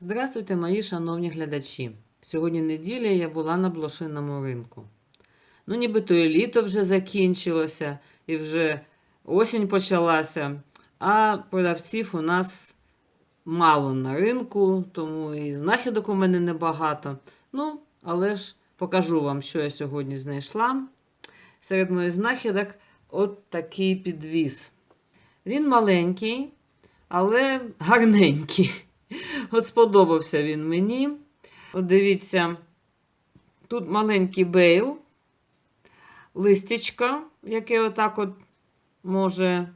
Здравствуйте, мої шановні глядачі. Сьогодні неділя я була на блошиному ринку. Ну, нібито і літо вже закінчилося, і вже осінь почалася, а продавців у нас мало на ринку, тому і знахідок у мене небагато. Ну, але ж покажу вам, що я сьогодні знайшла. Серед моїх знахідок от такий підвіз. Він маленький, але гарненький. От сподобався він мені. От дивіться, тут маленький бейл, листячка, яке отак от може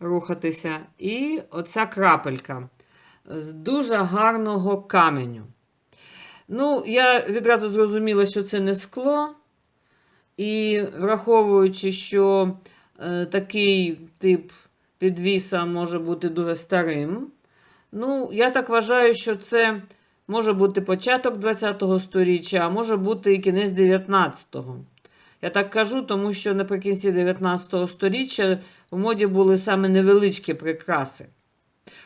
рухатися, і оця крапелька з дуже гарного каменю. Ну, я відразу зрозуміла, що це не скло. І враховуючи, що е, такий тип підвіса може бути дуже старим, ну, я так вважаю, що це може бути початок ХХ століття, а може бути і кінець 19-го. Я так кажу, тому що наприкінці 19 століття в моді були саме невеличкі прикраси.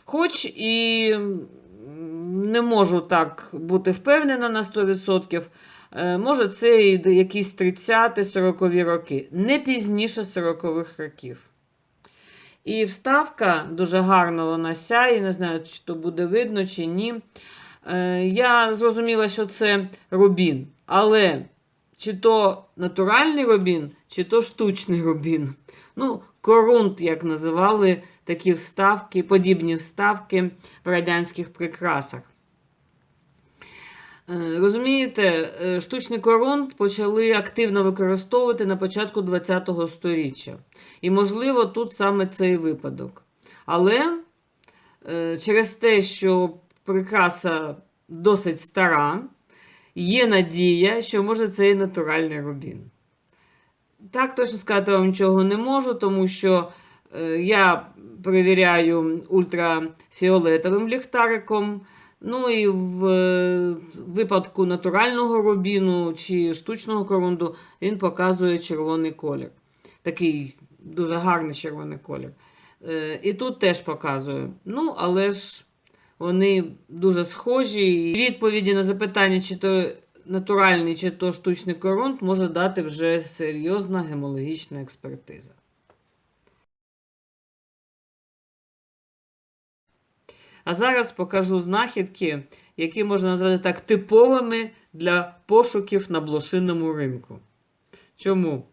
Хоч і не можу так бути впевнена на 100%, е, може це і якісь 30-40 роки, не пізніше 40-х років. І вставка дуже гарно вона сяє, не знаю, чи то буде видно, чи ні. Е, Я зрозуміла, що це рубін, але чи то натуральний рубін, чи то штучний рубін. Ну, корунт, як називали такі вставки, подібні вставки в радянських прикрасах. Е, Розумієте, е, штучний корунт почали активно використовувати на початку ХХ століття. І, можливо, тут саме цей випадок. Але е, через те, що прикраса досить стара, є надія, що може це і натуральний рубін. Так точно сказати вам нічого не можу, тому що я перевіряю ультрафіолетовим ліхтариком. Ну і в е, випадку натурального рубіну чи штучного корунду він показує червоний колір. Такий дуже гарний червоний колір. Е, І тут теж показує. Ну, але ж вони дуже схожі. І відповіді на запитання, чи то натуральний, чи то штучний корунд, може дати вже серйозна гемологічна експертиза. А зараз покажу знахідки, які можна назвати так типовими для пошуків на блошинному ринку. Чому?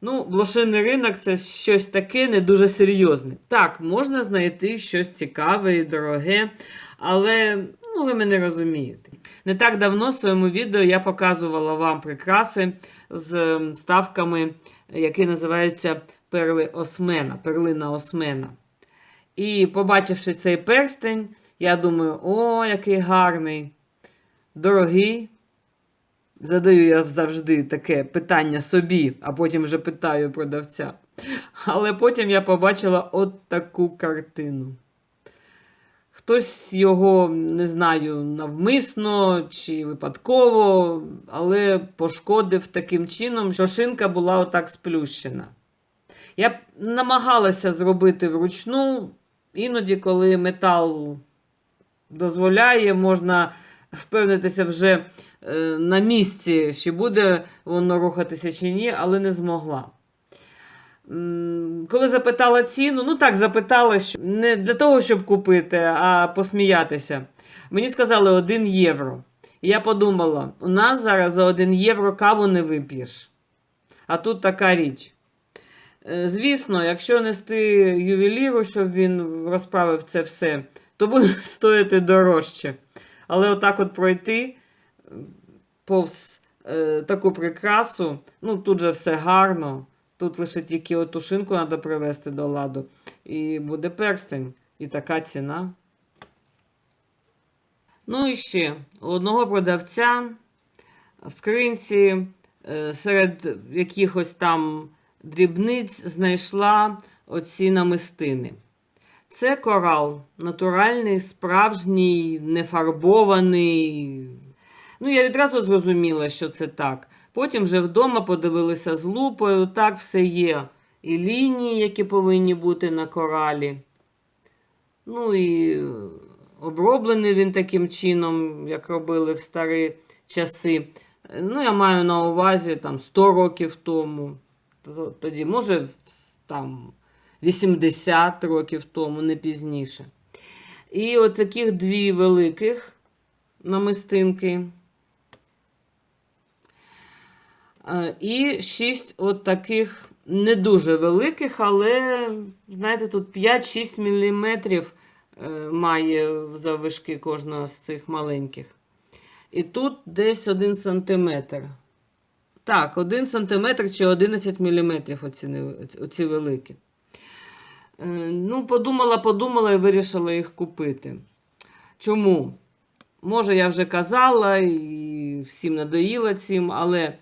Ну, блошиний ринок це щось таке не дуже серйозне. Так, можна знайти щось цікаве і дороге, але ну, ви мене розумієте. Не так давно в своєму відео я показувала вам прикраси з ставками, які називаються перли осмена, перлина осмена. І побачивши цей перстень, я думаю, о, який гарний, дорогий. Задаю я завжди таке питання собі, а потім вже питаю продавця. Але потім я побачила от таку картину. Хтось його, не знаю, навмисно чи випадково, але пошкодив таким чином, що шинка була отак сплющена. Я намагалася зробити вручну, іноді, коли метал дозволяє, можна впевнитися вже е, на місці, чи буде воно рухатися чи ні, але не змогла. Коли запитала ціну, ну так запитала, що не для того, щоб купити, а посміятися. Мені сказали 1 євро. І я подумала: у нас зараз за 1 євро каву не вип'єш. А тут така річ. Е, Звісно, якщо нести ювеліру, щоб він розправив це все, то буде стоїти дорожче. Але отак от пройти повз е, таку прикрасу, ну тут же все гарно. Тут лише тільки оту шинку треба привести до ладу. І буде перстень. І така ціна. Ну і ще у одного продавця в скринці е, серед якихось там дрібниць знайшла оці намистини. Це корал, натуральний, справжній, нефарбований. Ну, я відразу зрозуміла, що це так. Потім вже вдома подивилися з лупою, так все є. І лінії, які повинні бути на коралі. Ну і оброблений він таким чином, як робили в старі часи. Ну, я маю на увазі там 100 років тому. То- Тоді, може, там 80 років тому, не пізніше. І от таких дві великих намистинки. Е, І шість от таких не дуже великих, але, знаєте, тут 5-6 мм має заввишки кожна з цих маленьких. І тут десь 1 см. Так, 1 см чи 11 мм оці, оці великі. Е, Ну, подумала, подумала і вирішила їх купити. Чому? Може, я вже казала і всім надоїла цим, але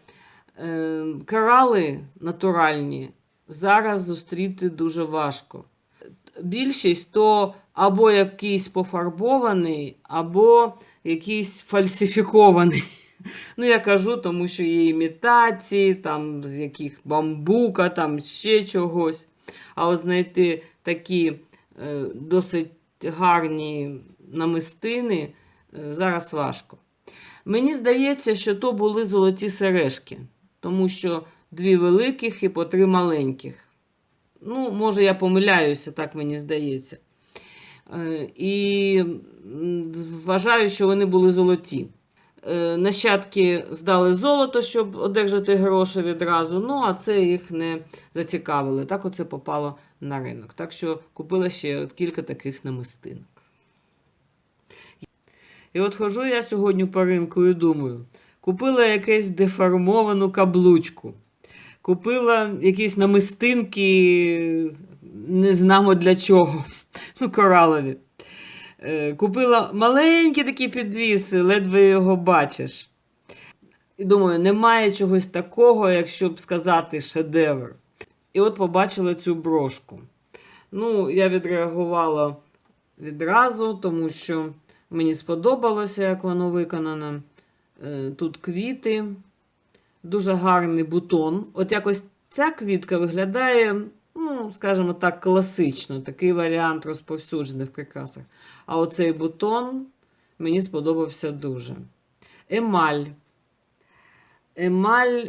е, корали натуральні зараз зустріти дуже важко. Більшість то або якийсь пофарбований, або якийсь фальсифікований. Ну, я кажу, тому що є імітації, там з яких бамбука, там ще чогось. А от знайти такі е, досить гарні намистини е, зараз важко. Мені здається, що то були золоті сережки, тому що дві великих і по три маленьких. Ну, може, я помиляюся, так мені здається. Е, І вважаю, що вони були золоті. Е, Нащадки здали золото, щоб одержати гроші відразу. Ну, а це їх не зацікавили. Так оце попало на ринок. Так що купила ще от кілька таких намистинок. І от ходжу я сьогодні по ринку і думаю: купила якусь деформовану каблучку, купила якісь намистинки, не знамо для чого. Ну, коралові. Е, Купила маленькі такі підвіси, ледве його бачиш. І думаю, немає чогось такого, якщо б сказати шедевр. І от побачила цю брошку. Ну, я відреагувала відразу, тому що мені сподобалося, як воно виконано. Е, Тут квіти, дуже гарний бутон. От якось ця квітка виглядає, скажімо так, класично, такий варіант розповсюджений в прикрасах. А оцей бутон мені сподобався дуже. Емаль. Емаль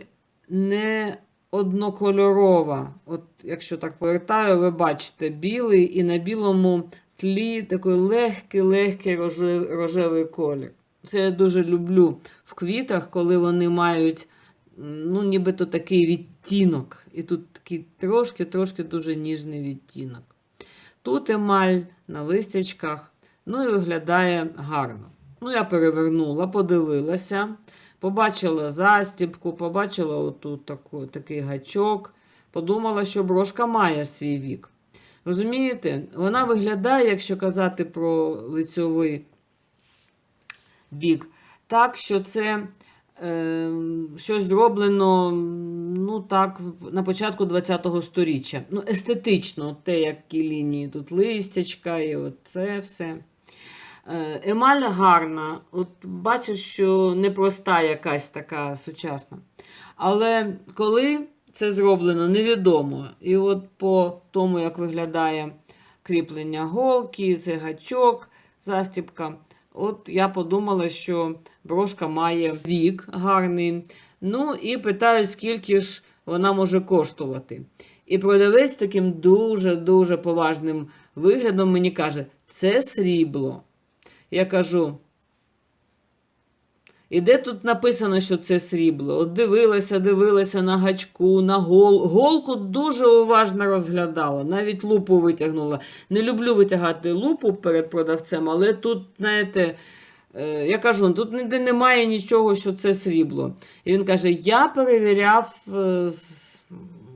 не однокольорова. От, якщо так повертаю, ви бачите білий і на білому тлі такий легкий-легкий роже- рожевий колір. Це я дуже люблю в квітах, коли вони мають ну, нібито такий відтінок. І тут такий трошки-трошки дуже ніжний відтінок. Тут емаль на листячках, ну і виглядає гарно. Ну, я перевернула, подивилася, побачила застібку, побачила отут таку, такий гачок, подумала, що брошка має свій вік. Розумієте, вона виглядає, якщо казати про лицьовий бік, так, що це щось зроблено ну, так, на початку ХХ століття. Ну, естетично, те, які лінії тут листячка і от це все. Е, Емаль гарна. От бачиш, що непроста якась така сучасна. Але коли це зроблено, невідомо. І от по тому, як виглядає кріплення голки, цей гачок, застібка, от я подумала, що брошка має вік гарний. Ну і питаю, скільки ж вона може коштувати. І продавець таким дуже-дуже поважним виглядом мені каже: це срібло. Я кажу. І де тут написано, що це срібло? От дивилася, дивилася на гачку, на гол. Голку дуже уважно розглядала, навіть лупу витягнула. Не люблю витягати лупу перед продавцем, але тут, знаєте, е, я кажу, тут ніде немає нічого, що це срібло. І він каже: я перевіряв е, з,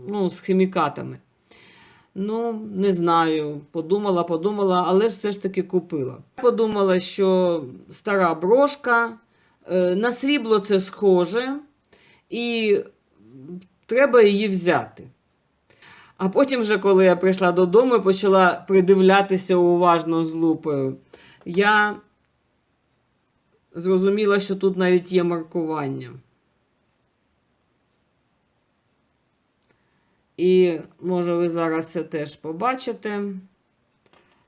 ну, з хімікатами. Ну, не знаю, подумала, подумала, але все ж таки купила. Подумала, що стара брошка, на срібло це схоже, і треба її взяти. А потім, вже, коли я прийшла додому і почала придивлятися уважно з лупою, я зрозуміла, що тут навіть є маркування. І може ви зараз це теж побачите.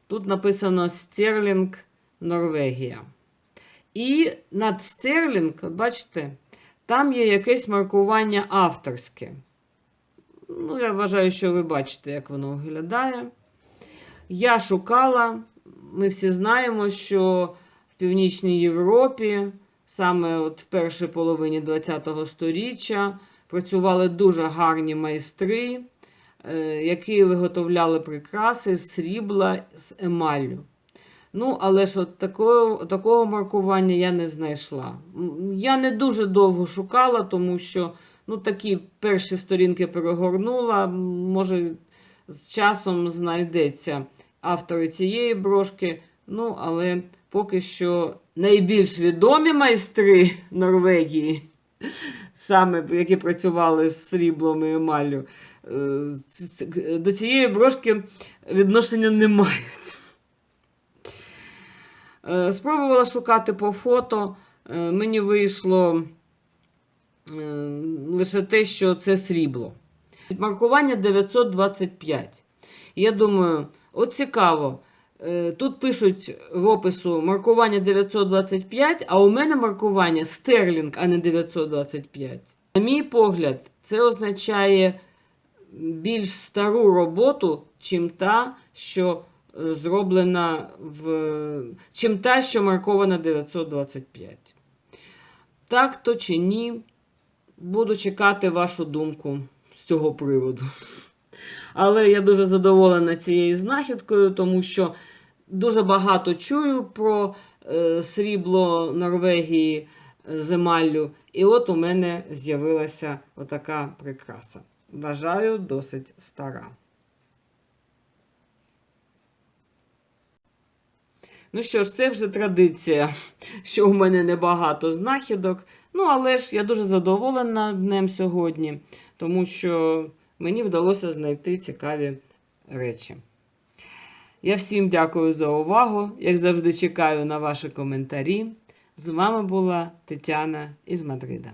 Тут написано Стерлінг Норвегія. І над стерлінг, бачите, там є якесь маркування авторське. Ну, я вважаю, що ви бачите, як воно виглядає. Я шукала, ми всі знаємо, що в Північній Європі, саме от в першій половині ХХ століття, працювали дуже гарні майстри, е, які виготовляли прикраси з срібла з емаллю. Ну, але ж от такого, такого маркування я не знайшла. Я не дуже довго шукала, тому що ну, такі перші сторінки перегорнула. Може, з часом знайдеться автори цієї брошки. Ну, але поки що найбільш відомі майстри Норвегії, саме які працювали з сріблом і емаллю, е, до цієї брошки відношення не мають. Е, Спробувала шукати по фото. Е, Мені вийшло е, лише те, що це срібло. Маркування 925. Я думаю, от цікаво. Тут пишуть в опису маркування 925, а у мене маркування стерлінг, а не 925. На мій погляд, це означає більш стару роботу, чим та, що зроблена в чим та, що маркована 925. Так то чи ні, буду чекати вашу думку з цього приводу. Але я дуже задоволена цією знахідкою, тому що дуже багато чую про е, срібло Норвегії е, з. І от у мене з'явилася отака прикраса. Вважаю, досить стара. Ну що ж, це вже традиція, що у мене небагато знахідок. Ну, але ж я дуже задоволена днем сьогодні, тому що мені вдалося знайти цікаві речі. Я всім дякую за увагу. Як завжди, чекаю на ваші коментарі. З вами була Тетяна із Мадрида.